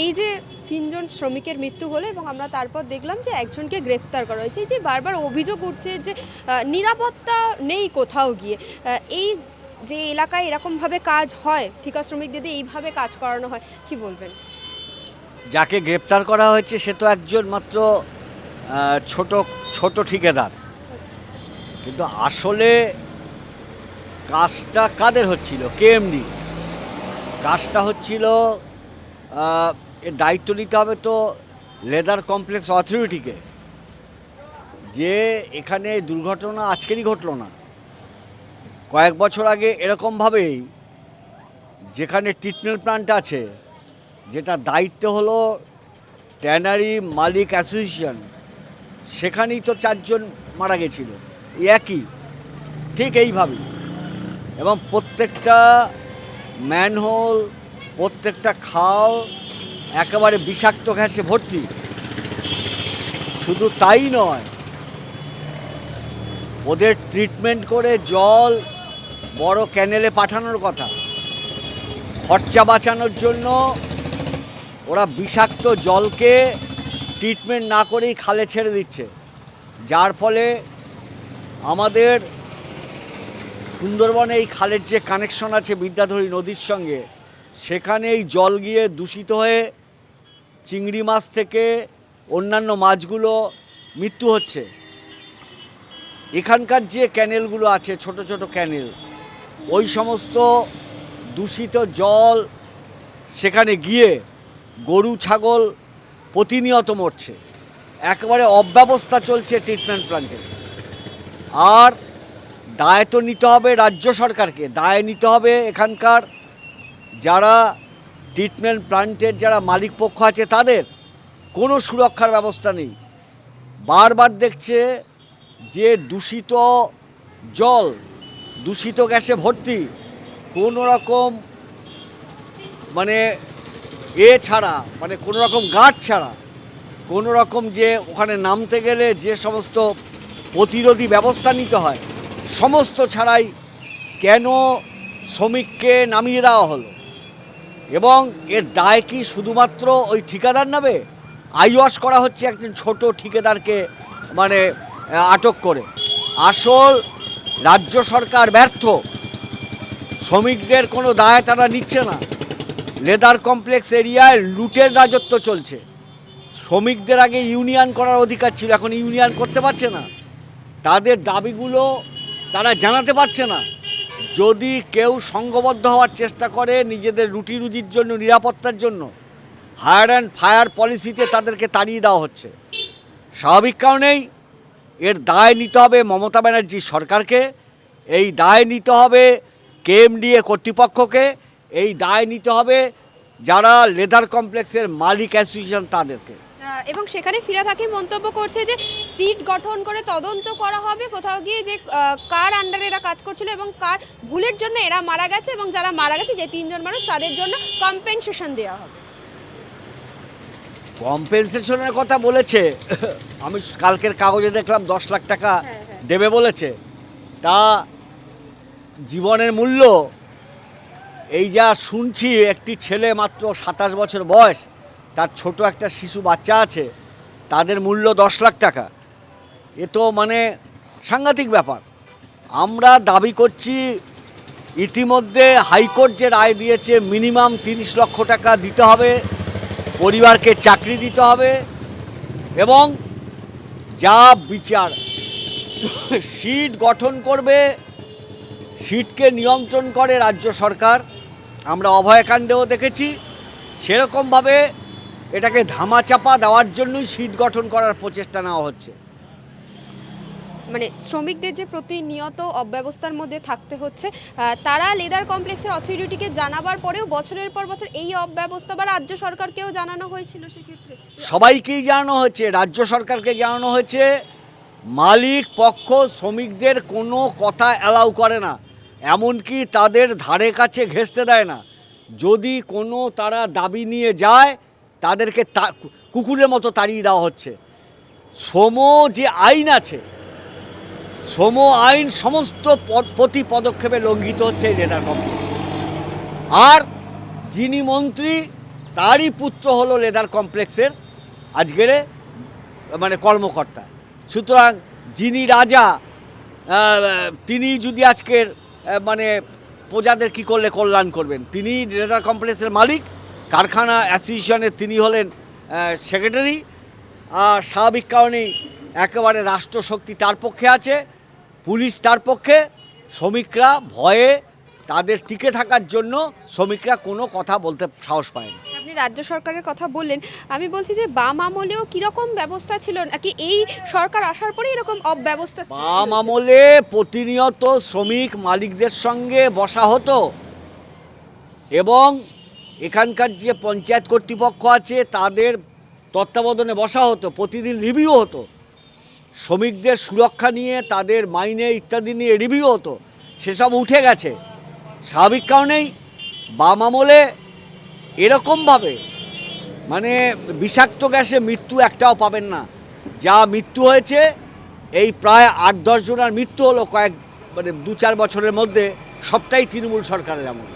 এই যে তিনজন শ্রমিকের মৃত্যু হলো এবং আমরা তারপর দেখলাম যে একজনকে গ্রেপ্তার করা হয়েছে। যে বারবার অভিযোগ উঠছে যে নিরাপত্তা নেই কোথাও গিয়ে। এই যে এলাকায় এরকমভাবে কাজ হয়, ঠিকা শ্রমিকদের দিয়ে এইভাবে কাজ করানো হয়, কি বলবেন? যাকে গ্রেপ্তার করা হয়েছে সে তো একজন মাত্র ছোট ছোট ঠিকাদার। কিন্তু আসলে কাজটা কাদের হচ্ছিল? কেএমডি কাজটা হচ্ছিল দায়িত্ব নিতে হবে তো লেদার কমপ্লেক্স অথরিটিকে। যে এখানে দুর্ঘটনা আজকেরই ঘটলো না। কয়েক বছর আগে এরকমভাবেই যেখানে ট্রিটমেন্ট প্ল্যান্ট আছে, যেটা দায়িত্ব হলো ট্যানারি মালিক অ্যাসোসিয়েশন সেখানেই তো চারজন মারা গেছিল। একই, ঠিক এইভাবেই। এবং প্রত্যেকটা ম্যানহোল প্রত্যেকটা খাল একেবারে বিষাক্ত ঘ্যাসে ভর্তি। শুধু তাই নয়, ওদের ট্রিটমেন্ট করে জল বড় ক্যানেলে পাঠানোর কথা। খরচা বাঁচানোর জন্য ওরা বিষাক্ত জলকে ট্রিটমেন্ট না করেই খালে ছেড়ে দিচ্ছে। যার ফলে আমাদের সুন্দরবনে এই খালের যে কানেকশন আছে বিদ্যাধরী নদীর সঙ্গে সেখানে এই জল গিয়ে দূষিত হয়ে চিংড়ি মাছ থেকে অন্যান্য মাছগুলো মৃত্যু হচ্ছে। এখানকার যে ক্যানেলগুলো আছে, ছোট ছোট ক্যানেল, ওই সমস্ত দূষিত জল সেখানে গিয়ে গরু, ছাগল প্রতিনিয়ত মরছে। একেবারে অব্যবস্থা চলছে ট্রিটমেন্ট প্ল্যান্টে আর দায় তো নিতে হবে রাজ্য সরকারকে, দায় নিতে হবে এখানকার যারা ট্রিটমেন্ট প্ল্যান্টের যারা মালিক পক্ষ আছে, তাদের কোনো সুরক্ষার ব্যবস্থা নেই। বারবার দেখছে যে দূষিত জল, দূষিত গ্যাসে ভর্তি কোনো রকম মানে এ ছাড়া মানে কোনো রকম গার্ড ছাড়া, কোনো রকম যে ওখানে নামতে গেলে যে সমস্ত প্রতিরোধী ব্যবস্থা নিতে হয়, সমস্ত ছাড়াই কেন শ্রমিককে নামিয়ে দেওয়া হলো? এবং এর দায় কি শুধুমাত্র ওই ঠিকাদার নেবে? আইওয়াস করা হচ্ছে একজন ছোট ঠিকাদারকে মানে আটক করে। আসল রাজ্য সরকার ব্যর্থ। শ্রমিকদের কোনো দায় তারা নিচ্ছে না। লেদার কমপ্লেক্স এরিয়ায় লুটের রাজত্ব চলছে। শ্রমিকদের আগে ইউনিয়ন করার অধিকার ছিল, এখন ইউনিয়ন করতে পারছে না। তাদের দাবিগুলো তারা জানাতে পারছে না। যদি কেউ সংঘবদ্ধ হওয়ার চেষ্টা করে নিজেদের রুটি রুজির জন্য, নিরাপত্তার জন্য হায়ার অ্যান্ড ফায়ার পলিসিতে তাদেরকে তাড়িয়ে দেওয়া হচ্ছে। স্বাভাবিক কারণেই এর দায় নিতে হবে মমতা ব্যানার্জি সরকারকে, এই দায় নিতে হবে কেএমডিএ কর্তৃপক্ষকে, এই দায় নিতে হবে যারা লেদার কমপ্লেক্সের মালিক অ্যাসোসিয়েশন তাদেরকে। এবং সেখানে ফিরা থাকি মন্তব্য করছে যে সিট গঠন করে তদন্ত করা হবে। কোথাও গিয়ে যে কার আন্ডারে এরা কাজ করছিল এবং কার ভুলের জন্য এরা মারা গেছে এবং যারা মারা গেছে যে তিনজন মানুষ তাদের জন্য কম্পেনসেশন দেওয়া হবে। কম্পেনসেশনের কথা বলেছে। আমি কালকের কাগজে দেখলাম দশ লাখ টাকা হ্যাঁ, হ্যাঁ। দেবে বলেছে। তা জীবনের মূল্য এই যা শুনছি একটি ছেলে মাত্র সাতাশ বছর বয়স তার ছোট একটা শিশু বাচ্চা আছে, তাদের মূল্য দশ লাখ টাকা। এ তো মানে সাংঘাতিক ব্যাপার। আমরা দাবি করছি ইতিমধ্যে হাইকোর্ট যে রায় দিয়েছে, মিনিমাম তিরিশ লক্ষ টাকা দিতে হবে, পরিবারকে চাকরি দিতে হবে এবং যা বিচার, সিট গঠন করবে, সিটকে নিয়ন্ত্রণ করে রাজ্য সরকার। আমরা অভয়কাণ্ডেও দেখেছি, সেরকমভাবে এটাকে ধামাচাপা দেওয়ার জন্যই সিট গঠন করার প্রচেষ্টা নেওয়া হচ্ছে। মানে শ্রমিকদের যে প্রতিনিয়ত অব্যবস্থার মধ্যে থাকতে হচ্ছে তারা লেদার কমপ্লেক্সের অথরিটিকে জানাবার পরেও বছরের পর বছর এই অব্যবস্থা বা রাজ্য সরকারকেও জানানো হয়েছিল সেক্ষেত্রে? সবাইকেই জানানো হয়েছে রাজ্য সরকারকে জানানো হয়েছে মালিক পক্ষ শ্রমিকদের কোনো কথা অ্যালাউ করে না এমনকি তাদের ধারে কাছে ঘেঁষতে দেয় না। যদি কোনো তারা দাবি নিয়ে যায় তাদেরকে তা- কুকুরের মতো তাড়িয়ে দেওয়া হচ্ছে। শ্রম যে আইন আছে শ্রম আইন সমস্ত প্রতি পদক্ষেপে লঙ্ঘিত হচ্ছে এই লেদার কমপ্লেক্স আর যিনি মন্ত্রী, তারই পুত্র হলো লেদার কমপ্লেক্সের আজকের মানে কর্মকর্তা। সুতরাং যিনি রাজা তিনি যদি আজকের মানে প্রজাদের কি করলে কল্যাণ করবেন তিনি লেদার কমপ্লেক্সের মালিক। কারখানা অ্যাসোসিয়েশনের তিনি হলেন সেক্রেটারি। আর স্বাভাবিক কারণেই একেবারে রাষ্ট্রশক্তি তার পক্ষে আছে পুলিশ তার পক্ষে শ্রমিকরা ভয়ে তাদের টিকে থাকার জন্য শ্রমিকরা কোনো কথা বলতে সাহস পায় না আপনি রাজ্য সরকারের কথা বললেন আমি বলছি যে বাম আমলেও কীরকম ব্যবস্থা ছিল? নাকি এই সরকার আসার পরে এরকম অব্যবস্থা বাম আমলে প্রতিনিয়ত শ্রমিক মালিকদের সঙ্গে বসা হতো এবং এখানকার যে পঞ্চায়েত কর্তৃপক্ষ আছে, তাদের তত্ত্বাবধানে বসা হতো, প্রতিদিন রিভিউ হতো। শ্রমিকদের সুরক্ষা নিয়ে, তাদের মাইনে ইত্যাদি নিয়ে রিভিউ হতো। সেসব উঠে গেছে। স্বাভাবিক কারণেই বাম আমলে এরকমভাবে মানে বিষাক্ত গ্যাসে মৃত্যু একটাও পাবেন না। যা মৃত্যু হয়েছে, এই প্রায় আট দশ জনের মৃত্যু হলো কয়েক মানে দু চার বছরের মধ্যে, সবটাই তৃণমূল সরকারের এমন